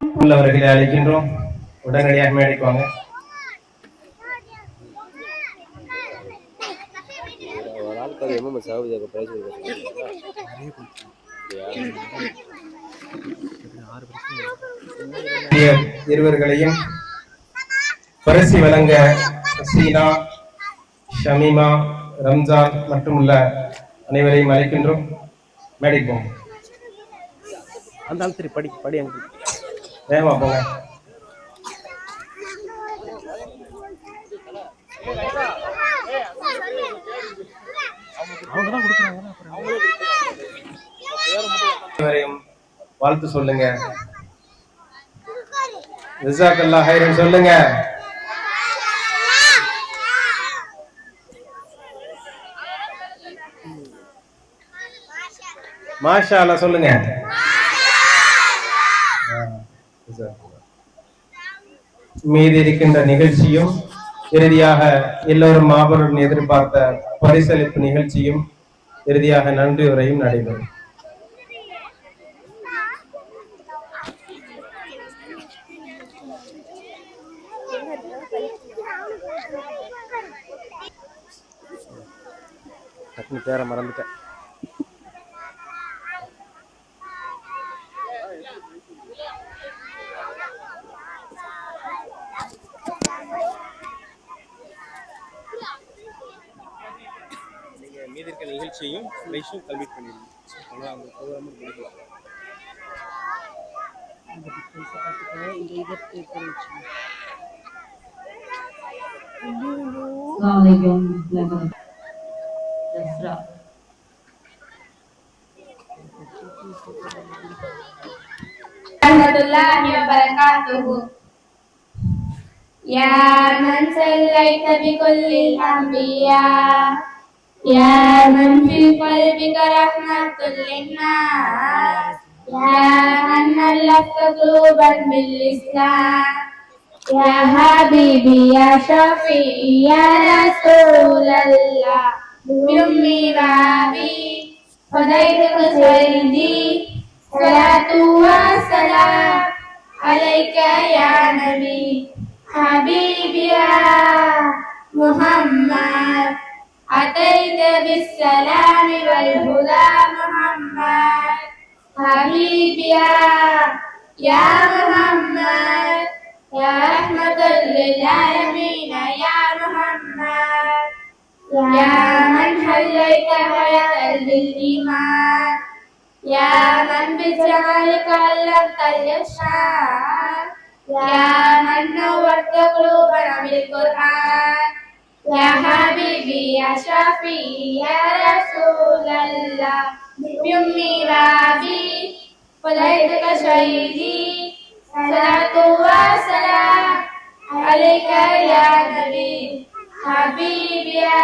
உள்ளவர்களை அழைக்கின்றோம். உடனடியாக மேடைக்கு வாங்க. இருவர்களையும் பரிசு வழங்க சீனா ஷமீமா ரம்ஜான் மற்றும் உள்ள அனைவரையும் அழைக்கின்றோம். மேடைக்கு போங்க. அந்த சரி படி படி அங்கே. வேகமா போங்க. அவங்க தான் கொடுக்குறாங்க அனைவரையும் வாழ்த்து சொல்லுங்க. ஹைரன் சொல்லுங்க. மாஷால சொல்லுங்க. மீதி இருக்கின்ற நிகழ்ச்சியும் இறுதியாக எல்லோரும் மாபெரும் எதிர்பார்த்த பரிசளிப்பு நிகழ்ச்சியும் இறுதியாக நன்றி உரையும் நடைபெறும். டக்குனு பேரை மறந்துட்டேன். மீதி இருக்க நிகழ்ச்சியையும் லைஷும் கல்விட் பண்ணிடுங்க அவ்வளோ அந்த ப்ரோக்ராமும் முடிக்கலாம் Assalamualaikum warahmatullahi Dasra. ورحمة الله وبركاته يا من سليت بكل الأنبياء يا من في قلبك رحمة للناس يا من ألفت قلوبا بالإسلام يا حبيبي يا شفيعي يا رسول الله بأمي وأبي فديتك سيدي صلاة وسلام عليك يا نبي حبيبي يا محمد أتيت بالسلام والهدى محمد. حبيبي يا محمد. يا رحمة للعالمين يا محمد. يا من حليت حياة بالإيمان يا من بجمالك علمت الإحسان يا من نورت قلوبنا بالقرآن. يا حبيبي يا شفيعي يا رسول الله بأمي وأبي فديتك شهيدي. صلاة وسلام عليك يا نبي حبيبي يا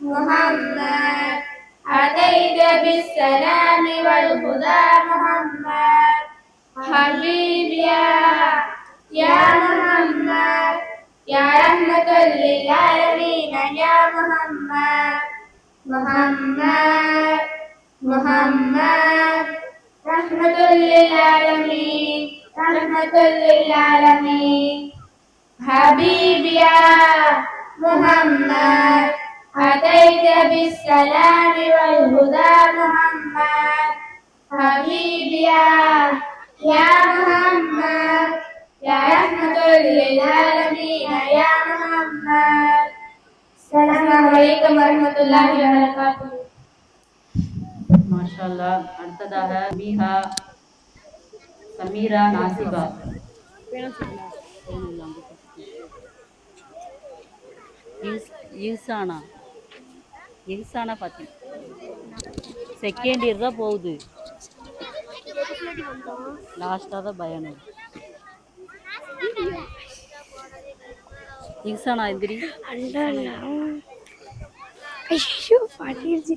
محمد. أتيت بالسلام والهدى محمد. حبيبي يا يا محمد. يا رحمة للعالمين يا محمد محمد محمد رحمة للعالمين رحمة للعالمين حبيبي يا محمد أتيت بالسلام والهدى محمد حبيبي يا يا محمد يا رحمة للعالمين يا محمد السلام عليكم ورحمة الله وبركاته Masya Allah. அடுத்ததாக மீஹா சமீரா நாசிபா யூஸானா யூஸானா பார்த்தி செகண்ட் இயர் தான் போகுது லாஸ்ட்டாக தான் பயணம் யூஸானா எந்திரி ஐயோ மாட்டிருச்சு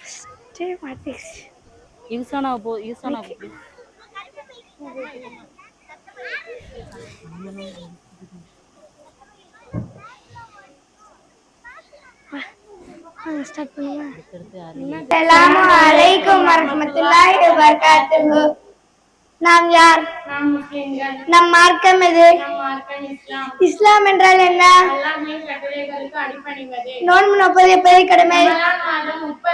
ஃபஸ்ட்டே மாட்டிருச்சு யூஸானா போ யூஸானா கூப்பிடு. ஸ்டார்ட் யாரு? அஸ்ஸலாமு அலைக்கும் வரஹ்மத்துல்லாஹி வபரகாத்துஹு. நாம் யார்? நாம் மார்க்கம் எது? இஸ்லாம். என்றால் என்ன? நோன்பு நோப்பது எப்படி கடமை?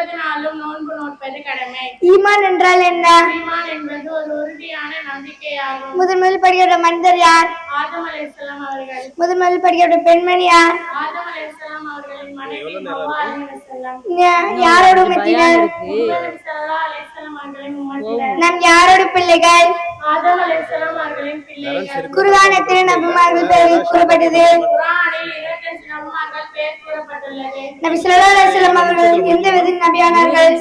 முப்பது நாளும் நோன்பு நோட்பது கடமை. ஈமான் என்றால் என்ன? ஈமான் என்பது ஒரு உறுதியான நம்பிக்கையாகும். முதன் முதல் படிக்கிற மனிதர் யார்? ஆதம் அலைஹிஸ்ஸலாம் அவர்கள். முதன் முதல் படிக்கிற பெண்மணி யார்? ஆதம் அலைஹிஸ்ஸலாம் அவர்களின் மனைவி ஹவ்வா அலைஹிஸ்ஸலாம். யா- யாரோட உம்மத்தினர் நாம் யாரோட பிள்ளைகள்? ஆதம் அலைஹிஸ்ஸலாம் அவர்களின் பிள்ளைகள் குர்ஆனத்தில் நபிமார்கள் பெயர் கூறப்பட்டது. நபி ஸல்லல்லாஹு அலைஹி வஸல்லம் அவர்கள் எந்த வித நபியானார்கள்?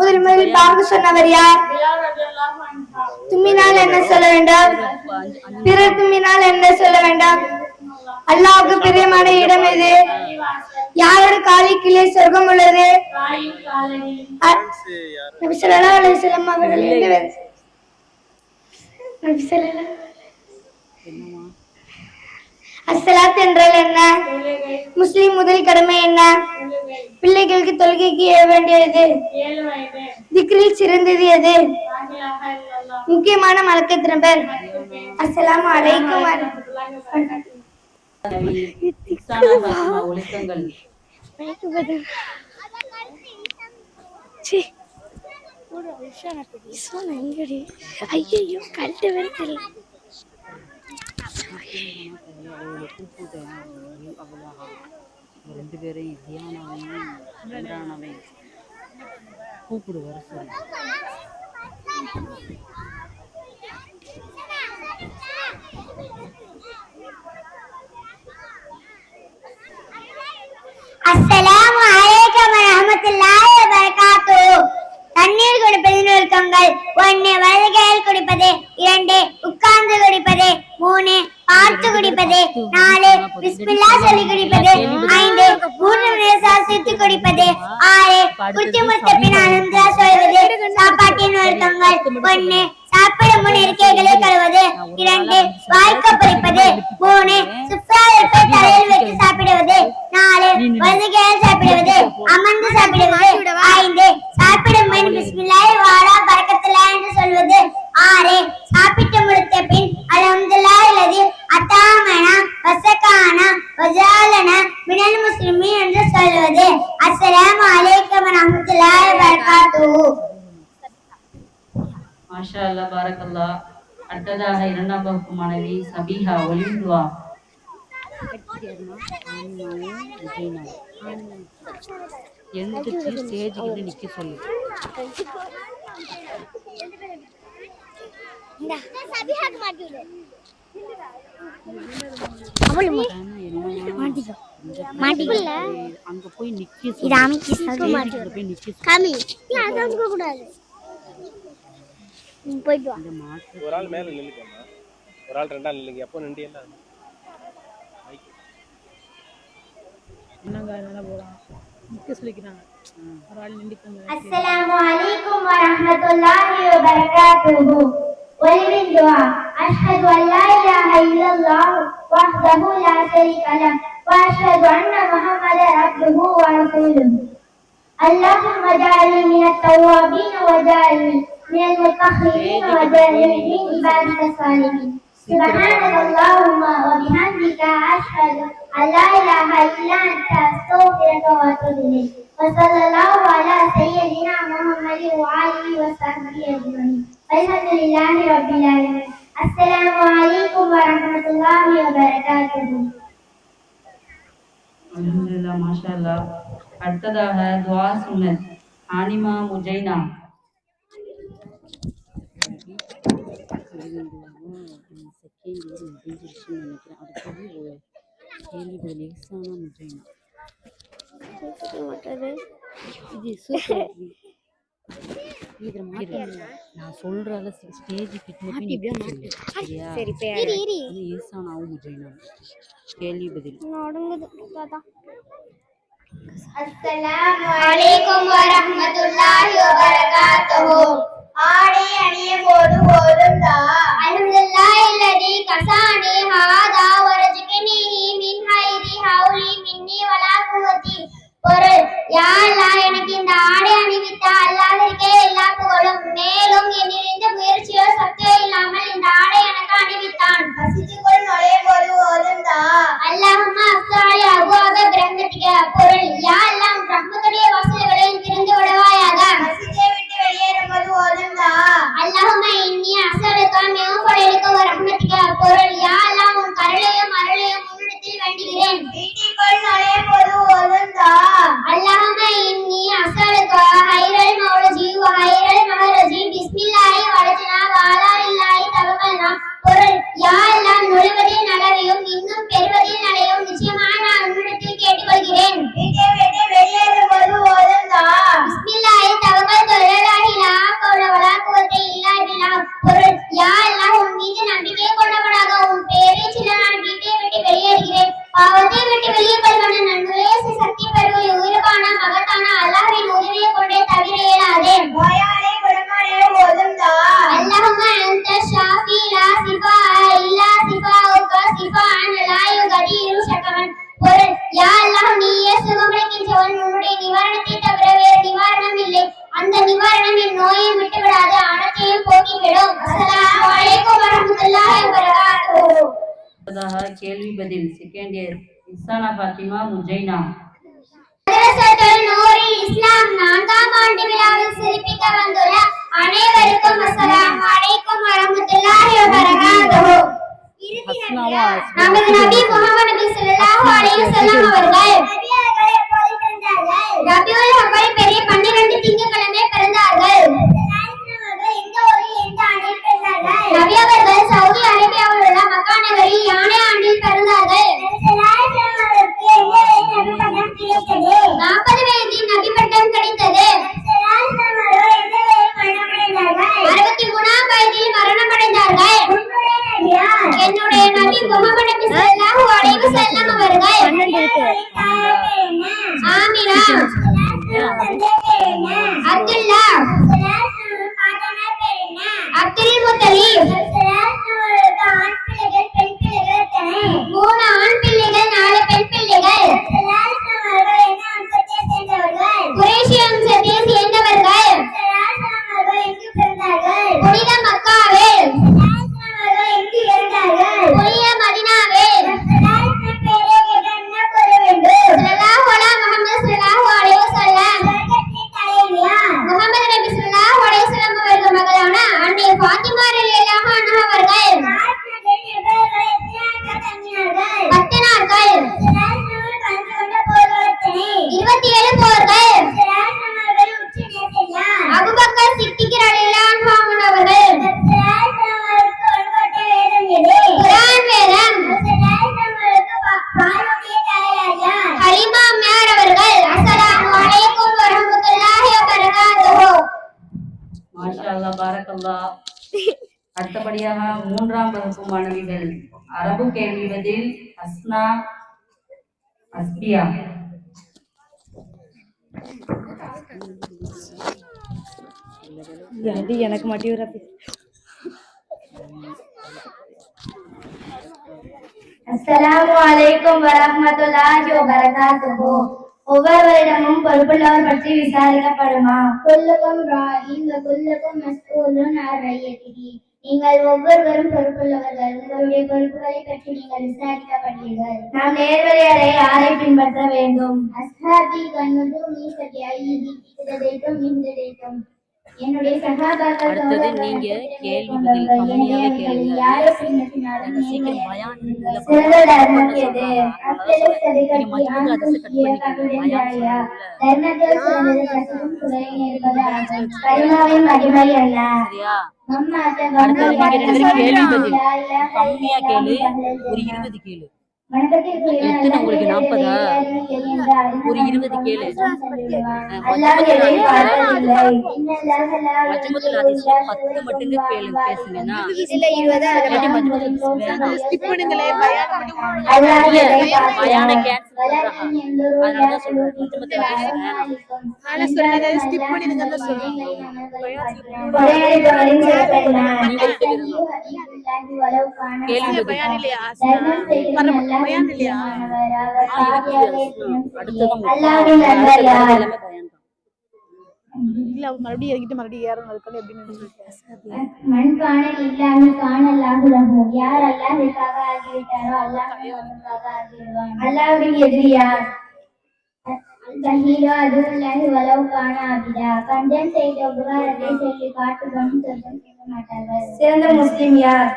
முதல் சொன்னவர் யார்? தும்மினால் என்ன சொல்ல வேண்டாம்? பிறர் தும்மினால் என்ன சொல்ல வேண்டாம்? அல்லாஹ்வுக்கு பிரியமான இடம் எது? யாரோட காலி கீழே சொர்க்கம் உள்ளது? நபி ஸல்லல்லாஹு அலைஹி வஸல்லம் அவர்கள் எந்த வித அஸ்ஸலாத் என்றால் என்ன? முஸ்லிம் முதல் கடமை என்ன? பிள்ளைகளுக்கு தொழுகைக்கு ஏற வேண்டியது. திக்ரில் சிறந்தது எது? முக்கியமான மலக்கத்தின பேர் அஸ்ஸலாமு அலைக்கும். ஒழுக்கங்கள் மைக்கு பதில் சி இஸ்லாம் எங்கடி? ஐயோ கழட்ட வேற ரெண்டு பேரும் தியானவையும் இம்ரானாவையும் கூப்பிடு வர சொல்லி அஸ்ஸலாமு அலைக்கும் வரஹ்மத்துல்லாஹி வபரகாத்துஹு தண்ணீர் குடிப்பதின் ஒன்னு ஒன்று குடிப்பது இரண்டு உட்கார்ந்து குடிப்பது மூணு பார்த்து குடிப்பது நாலு பிஸ்மில்லா சொல்லி குடிப்பது ஐந்து மூன்று நேசாசித்து குடிப்பது ஆறு குச்சி முத்த பின் அனந்தா சொல்வது சாப்பாட்டின் ஒழுக்கங்கள் ஒன்னு சாப்பிடும் முன் இருக்கைகளை கழுவது இரண்டு வாய்க்க பொறிப்பது மூணு சுப்ரா தலையில் வைத்து சாப்பிடுவது நாலு வலதுகையால் சாப்பிடுவது அமர்ந்து சாப்பிடுவது ஐந்து சாப்பிடும் முன் பிஸ்மில்லாஹி வாலா பரக்கத்துல்லா என்று சொல்வது. ஆறு சாப்பிட்டு முடித்த பின் அல்ஹம்துலில்லாஹி அல்லதி அத்தாமனா வசகானா வஜாலனா மினல் முஸ்லிமீன் என்று சொல்வது. அஸ்ஸலாமு அலைக்கும் வரஹ்மத்துல்லாஹி வபரகாத்துஹு. மாஷா அல்லா பாரக்கல்லா அடுத்ததாக இரண்டாம் வகுப்பு மாணவி சபீஹா ஒலிந்துவா எழுந்துச்சு ஸ்டேஜுக்கு நிக்க சொல்லு அங்க போய் நிக்க சொல்லு போய் நிக்க கூடாது போயிட்டு ஒரு ஆள் மேல நில்லுங்கம்மா ஒரு ஆள் ரெண்டா நில்லுங்க. எப்போ நின்று السلام عليكم ورحمة الله وبركاته ولمن دعاء أشهد أن لا إله إلا الله وحده لا شريك له وأشهد أن محمدا عبده ورسوله اللهم اجعلني من التوابين واجعلني من المتخرين واجعلني من عباد الصالحين سبحانك اللهم وبحمدك أشهد أن لا إله إلا أنت أستغفرك وأتوب إليك وصلى الله على سيدنا محمد وآله وصحبه أجمعين الحمد لله رب العالمين السلام عليكم ورحمة الله وبركاته அல்ஹம்துலில்லா மாஷா அல்லா அடுத்ததாக துவா சுன்னத் ஆனிமா முஜைனா இயர் முடிஞ்சிருச்சுன்னு நினைக்கிறேன். அடுத்தது கேள்வி பதில் எக்ஸானா முஜைனா இது சூப்பர். நான் சொல்றால ஸ்டேஜ் கிட்ட போய் நிக்க சொல்லு. சரியா? சரி கேள்வி பதில். நடுங்குது தாத்தா அஸ்ஸலாமு அலைக்கும் வரஹ்மத்துல்லாஹி வபரகாத்துஹு. ஆடை அணிய போது போதும் தா அல்ஹம்துலில்லாஹ் அல்லதி கசானி ஹாதா வரஜ்கினிஹி மின் ஹைரி ஹவுலி மின்னி வலா குவதி பொருள் யா அல்லாஹ் எனக்கு இந்த ஆடை அணிவித்த அல்லாஹ்விற்கே எல்லா புகழும். மேலும் என்னில் பெரிய பன்னிரண்டு திங்கக்கிழமை பிறந்தார்கள் சவுதி அரேபியாவில் உள்ள மக்கா யானை ஆண்டில் பிறந்தார்கள் நாற்பது வயதில் நபி பட்டம் கிடைத்தது அறுபத்தி மூணாம் வயதில் மரணம் அடைந்தார்கள் என்னுடைய நபி முகமதுக்கு ஸல்லல்லாஹு அலைஹி அப்துல் முத்தலீப். படியாக மூன்றாம் வகுப்பு மாணவிகள் அரபு கேள்விவதில் அஸ்னா அஸ்பியா அது எனக்கு மட்டும் அஸ்லாம் வலைக்கம் வரமத்துல்லாஹி வபரகாத்துஹு. ஒவ்வொருவரிடமும் பொறுப்புள்ளவர் பற்றி விசாரிக்கப்படுமா? குல்லுக்கும் ராயின் குல்லுக்கும் மஸ்கூலும் அரையதிரி நீங்கள் ஒவ்வொருவரும் பொறுப்புள்ளவர்கள். உங்களுடைய பொறுப்புகளை பற்றி நீங்கள் விசாரிக்கப்பட்டீர்கள். நாம் நேர்வழியரை யாரை பின்பற்ற வேண்டும்? அஸ்ஹாபி கண்ணுது மீசட்டியாய் இதழைக்கும் என்னுடைய சகாபாக்கள் நீங்க அல்ல அடுத்தது கேள்வி பதில் கம்மியா கேளு ஒரு இருபது கேளு. எத்தனை உங்களுக்கு நாற்பதா? ஒரு இருபது கேளு. மஜ்மத்துல அதிசயம் இல்ல மறுபடியும் இறங்கிட்டு மறுபடியும் ஏறணும் இருக்கணும் அப்படின்னு மண் காணல் இல்லாமல் காணல் ஆகுலகும் யார் அல்லாஹிற்காக ஆகிவிட்டாரோ அல்லாஹ் அல்லாஹ்வின் எதிரி சிறந்த முஸ்லிம் யார்?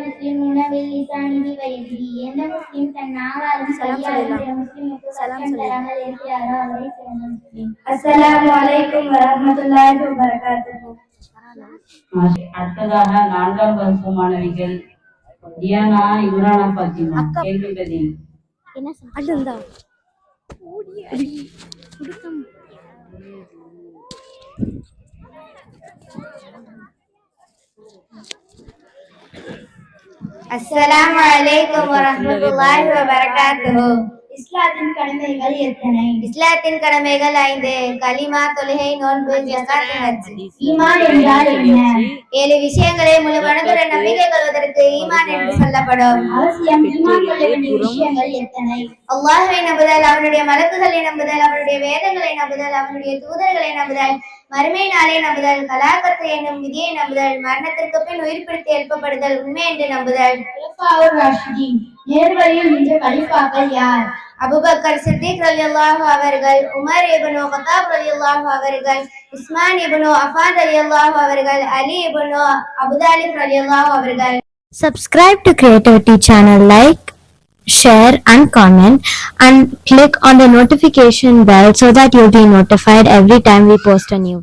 முஸ்லிமூன வில் லிசானிஹி வ யதிஹி எந்த முஸ்லிம் தன் நாவாலும் கையாலும் பிற முஸ்லிமுக்கு கஷ்டம் தராமல் இருக்கிறாரோ அவரே சிறந்த முஸ்லிம். அஸ்ஸலாமு அலைக்கும் வரஹ்மத்துல்லாஹி வ பரகாத்துஹு மாஷ்- அடுத்ததாக நான்காம் வகுப்பு மாணவிகள் தியானா இம்ரானா பாத்திமா கேள்வி பதில் என்ன அஸ்ஸலாமு அலைக்கும் வரஹ்மத்துல்லாஹி வ இஸ்லாத்தின் கடமைகள் எத்தனை? இஸ்லாத்தின் கடமைகள் ஐந்து. கலிமா தொழுகை நோன்பு ஜகாத் ஹஜ். ஈமான் என்றால் என்ன? ஏழு விஷயங்களை முழு மனதுடன் நம்பிக்கை கொள்வதற்கு ஈமான் என்று சொல்லப்படும். அவசியம் ஈமான் கொள்ள வேண்டிய விஷயங்கள் எத்தனை? அல்லாஹ்வை நம்புதல் அவனுடைய மலக்குகளை நம்புதல் அவனுடைய வேதங்களை நம்புதல் அவனுடைய தூதர்களை நம்புதல் மறுமை நாளை நம்புதல் கலாக்கத்தை என்னும் விதியை நம்புதல் மரணத்திற்கு பின் உயிர் பிடித்து எழுப்பப்படுதல் உண்மை என்று நம்புதல். நேர்வழியில் நின்ற கலிஃபாக்கள் யார்? அபுபக்கர் சித்திக் ரலியல்லாஹு அவர்கள் உமர் இப்னு கத்தாப் ரலியல்லாஹு அவர்கள் உஸ்மான் இப்னு அஃபான் ரலியல்லாஹு அவர்கள் அலி இப்னு அபுதாலிப் ரலியல்லாஹு அவர்கள் Subscribe to Creativity channel, like, share and comment and click on the notification bell so that you'll be notified every time we post a new